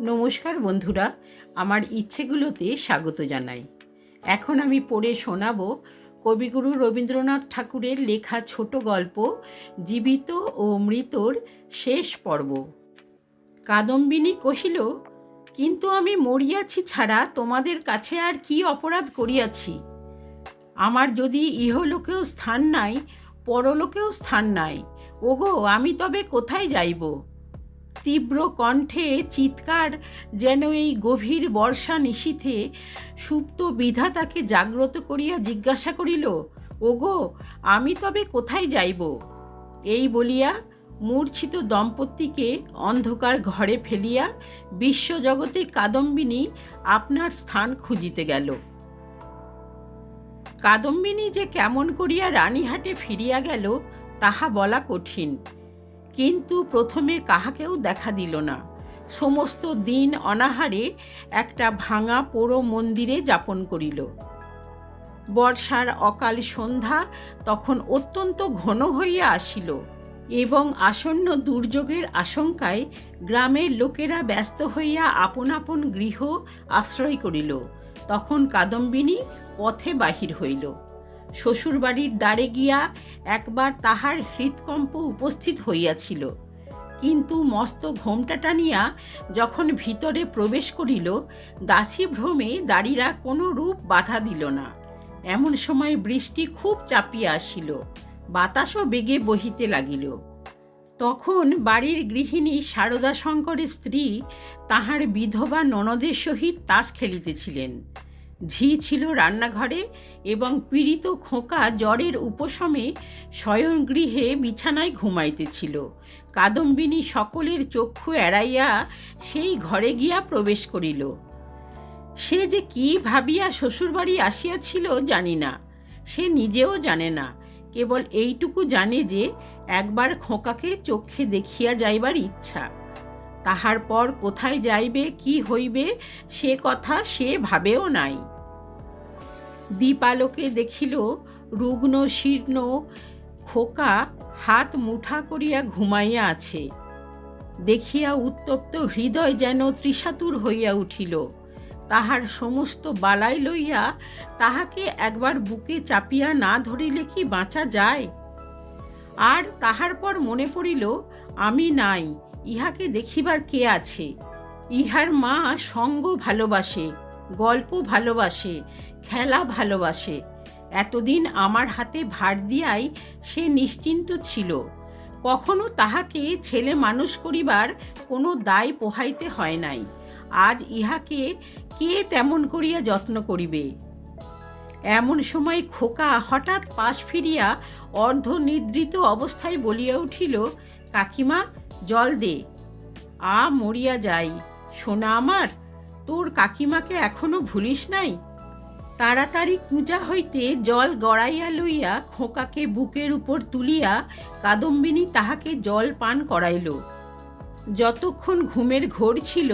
নমস্কার বন্ধুরা, আমার ইচ্ছেগুলোতে স্বাগত জানাই। এখন আমি পড়ে শোনাব কবিগুরু রবীন্দ্রনাথ ঠাকুরের লেখা ছোট গল্প, জীবিত ও মৃতর শেষ পর্ব। কাদম্বিনী কহিল, কিন্তু আমি মরিয়াছি ছাড়া তোমাদের কাছে আর কি অপরাধ করিয়াছি? আমার যদি ইহলোকেও স্থান নাই, পরলোকেও স্থান নাই, ওগো, আমি তবে কোথায় যাইব? তীব্র কণ্ঠে চিৎকার যেন এই গভীর বর্ষা নিশীথে সুপ্ত বিধাতাকে জাগ্রত করিয়া জিজ্ঞাসা করিল, ওগো, আমি তবে কোথায় যাইব? এই বলিয়া মূর্ছিত দম্পতিকে অন্ধকার ঘরে ফেলিয়া বিশ্বজগতে কাদম্বিনী আপনার স্থান খুঁজিতে গেল। কাদম্বিনী যে কেমন করিয়া রানীহাটে ফিরিয়া গেল, তাহা বলা কঠিন। কিন্তু প্রথমে কাহাকেও দেখা দিল না। সমস্ত দিন অনাহারে একটা ভাঙা পোড়ো মন্দিরে যাপন করিল। বর্ষার অকাল সন্ধ্যা তখন অত্যন্ত ঘন হইয়া আসিল এবং আসন্ন দুর্যোগের আশঙ্কায় গ্রামের লোকেরা ব্যস্ত হইয়া আপন আপন গৃহ আশ্রয় করিল। তখন কাদম্বিনী পথে বাহির হইল। শ্বশুরবাড়ির দ্বারে গিয়া একবার তাহার হৃৎকম্প উপস্থিত হইয়াছিল। কিন্তু মস্ত ঘোমটা টানিয়া যখন ভিতরে প্রবেশ করিল, দাসী ভ্রমে দাড়িরা কোনো রূপ বাধা দিল না। এমন সময় বৃষ্টি খুব চাপিয়া আসিল, বাতাসও বেগে বহিতে লাগিল। তখন বাড়ির গৃহিণী শারদা শঙ্করের স্ত্রী তাহার বিধবা ননদের সহিত তাস খেলিতেছিলেন। ঝি ছিল রান্নাঘরে এবং পীড়িত খোকা জ্বরের উপশমে শয়নগৃহে বিছানায় ঘুমাইতেছিল। কাদম্বিনী সকলের চক্ষু এড়াইয়া সেই ঘরে গিয়া প্রবেশ করিল। সে যে কি ভাবিয়া শ্বশুরবাড়ি আসিয়াছিল জানি না। সে নিজেও জানে না। কেবল এইটুকু জানে যে একবার খোকাকে চক্ষে দেখিয়া যাইবার ইচ্ছা। তাহার পর কোথায় যাইবে, কি হইবে, সে কথা সে ভাবেও নাই। দীপালোকে দেখিল রুগ্ন, শীর্ণ খোকা হাত মুঠা করিয়া ঘুমাইয়া আছে। দেখিয়া উত্তপ্ত হৃদয় যেন ত্রিশাতুর হইয়া উঠিল। তাহার সমস্ত বালাই লইয়া তাহাকে একবার বুকে চাপিয়া না ধরিলে কি বাঁচা যায়? আর তাহার পর মনে পড়িল, আমি নাই, ইহাকে দেখিবার কে আছে? ইহার মা সঙ্গ ভালোবাসে। গল্প ভালোবাসে, খেলা ভালোবাসে। এতদিন আমার হাতে ভার দিয়াই সে নিশ্চিন্ত ছিল। কখনো তাহাকে ছেলে মানুষ করিবার কোনো দায় পোহাইতে হয় নাই। আজ ইহাকে কে তেমন করিয়া যত্ন করিবে? এমন সময় খোকা হঠাৎ পাশ ফিরিয়া অর্ধনিদ্রিত অবস্থায় বলিয়া উঠিল, কাকিমা, জল দে। আ, মরিয়া যাই। সোনা আমার তোর কাকিমাকে এখনও ভুলিস নাই? তাড়াতাড়ি কুঁচা হইতে জল গড়াইয়া লইয়া খোকাকে বুকের উপর তুলিয়া কাদম্বিনী তাহাকে জল পান করাইল। যতক্ষণ ঘুমের ঘোর ছিল,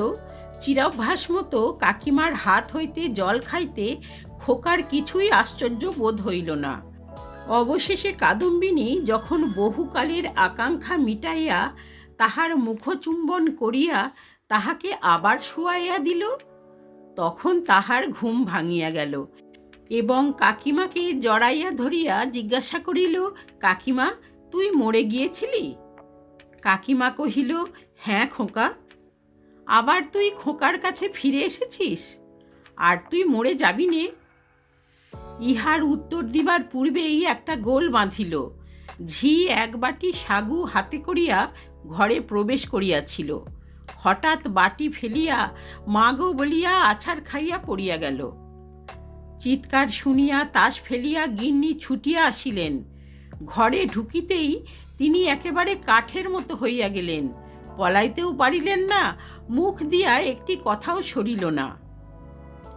চিরাভ্যাস মতো কাকিমার হাত হইতে জল খাইতে খোকার কিছুই আশ্চর্য বোধ হইল না। অবশেষে কাদম্বিনী যখন বহুকালের আকাঙ্ক্ষা মিটাইয়া তাহার মুখচুম্বন করিয়া তাহাকে আবার শুয়াইয়া দিল। তখন তাহার ঘুম ভাঙিয়া গেল এবং কাকিমাকে জড়াইয়া ধরিয়া জিজ্ঞাসা করিল, কাকিমা, তুই মরে গিয়েছিলি? কাকিমা কহিল হ্যাঁ খোকা, আবার তুই খোকার কাছে ফিরে এসেছিস? আর তুই মরে যাবি নে? ইহার উত্তর দিবার পূর্বেই একটা গোল বাঁধিল। ঝি এক বাটি সাগু হাতে করিয়া ঘরে প্রবেশ করিয়াছিল। হঠাৎ বাটি ফেলিয়া মাগো বলিয়া আছাড় খাইয়া পড়িয়া গেল। চিৎকার শুনিয়া তাস ফেলিয়া গিন্নি ছুটিয়া আসিলেন। ঘরে ঢুকিতেই তিনি একেবারে কাঠের মতো হইয়া গেলেন। পলাইতেও পারিলেন না, মুখ দিয়া একটি কথাও সরিল না।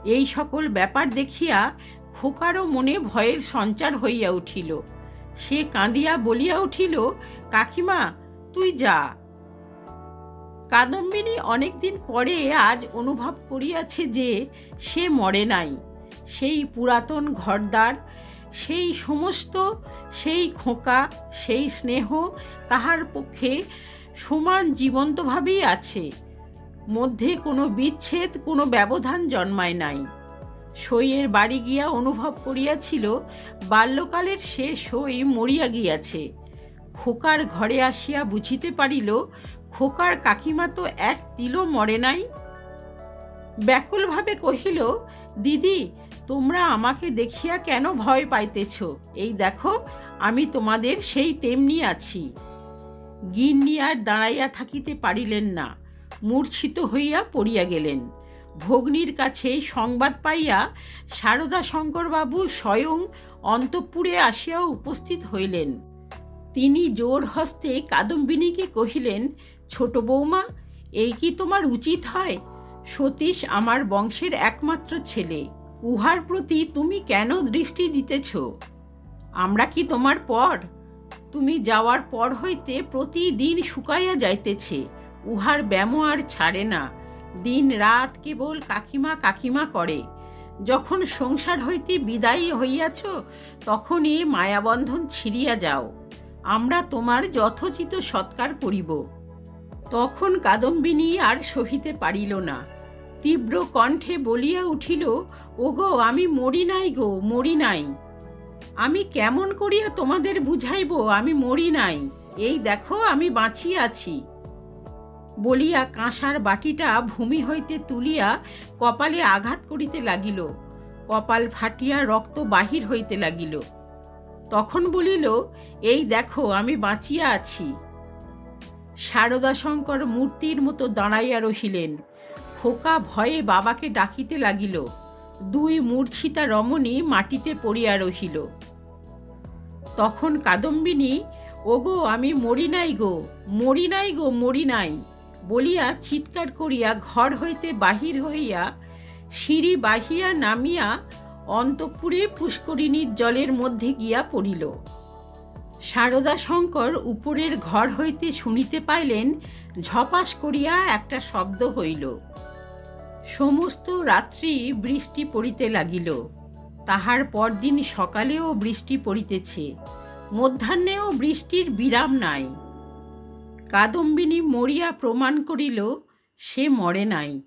এই সকল ব্যাপার দেখিয়া খোকারও মনে ভয়ের সঞ্চার হইয়া উঠিল। সে কাঁদিয়া বলিয়া উঠিল, কাকিমা, তুই যা। কাদম্বিনী অনেকদিন পরে আজ অনুভব করিয়াছে যে সে মরে নাই। সেই পুরাতন ঘরদার সেই সমস্ত, সেই খোকা, সেই স্নেহ তাহার পক্ষে সমান জীবন্তভাবেই আছে। মধ্যে কোনো বিচ্ছেদ, কোনো ব্যবধান জন্মায় নাই। সইয়ের বাড়ি গিয়া অনুভব করিয়াছিল, বাল্যকালের সে সই মরিয়া গিয়াছে। খোকার ঘরে আসিয়া বুঝিতে পারিল, খোকার কাকিমা তো এক তিলও মরে নাই। ব্যাকুলভাবে কহিল, দিদি, তোমরা আমাকে দেখিয়া কেন ভয় পাইতেছ? এই দেখো, আমি তোমাদের সেই তেমনি আছি গিন্নি আর দাঁড়াইয়া থাকিতে পারিলেন না। মূর্ছিত হইয়া পড়িয়া গেলেন। ভগ্নির কাছে সংবাদ পাইয়া সারদা শঙ্করবাবু স্বয়ং অন্তঃপুরে আসিয়া উপস্থিত হইলেন। তিনি জোর হস্তে কাদম্বিনীকে কহিলেন, ছোট বৌমা, এই কি তোমার উচিত হয়? সতীশ আমার বংশের একমাত্র ছেলে। উহার প্রতি তুমি কেন দৃষ্টি দিতেছ? আমরা কি তোমার পর? তুমি যাওয়ার পর হইতে প্রতিদিন শুকাইয়া যাইতেছে। উহার ব্যামো আর ছাড়ে না। দিন রাত কেবল কাকিমা কাকিমা করে। যখন সংসার হইতে বিদায়ী হইয়াছ, তখনই মায়াবন্ধন ছিঁড়িয়া যাও। আমরা তোমার যথোচিত সৎকার করিব। তখন কাদম্বিনী আর সহিতে পারিল না। তীব্র কণ্ঠে বলিয়া উঠিল, ওগো, আমি মরি নাই গো, মরি নাই। আমি কেমন করিয়া তোমাদের বুঝাইব, আমি মরি নাই। এই দেখো, আমি বাঁচিয়া আছি। বলিয়া কাঁসার বাটিটা ভূমি হইতে তুলিয়া কপালে আঘাত করিতে লাগিল। কপাল ফাটিয়া রক্ত বাহির হইতে লাগিল। তখন বলিল, এই দেখো, আমি বাঁচিয়া আছি। শারদাশঙ্কর মূর্তির মতো দাঁড়াইয়া রহিলেন। খোকা ভয়ে বাবাকে ডাকিতে লাগিল। দুই মূর্ছিতা রমণী মাটিতে পড়িয়া রহিল। তখন কাদম্বিনী, ওগো, আমি মরি নাই গো, মরি নাই গো, মরি নাই। বলিয়া চিৎকার করিয়া ঘর হইতে বাহির হইয়া সিঁড়ি বাহিয়া নামিয়া অন্তঃপুরে পুষ্করিণীর জলের মধ্যে গিয়া পড়িল। সারদা শঙ্কর উপরের ঘর হইতে শুনিতে পাইলেন, ঝপাস করিয়া একটা শব্দ হইল। সমস্ত রাত্রি বৃষ্টি পড়িতে লাগিল। তাহার পরদিন সকালেও বৃষ্টি পড়িতেছে। মধ্যাহ্নেও বৃষ্টির বিরাম নাই। কাদম্বিনী মরিয়া প্রমাণ করিল, সে মরে নাই।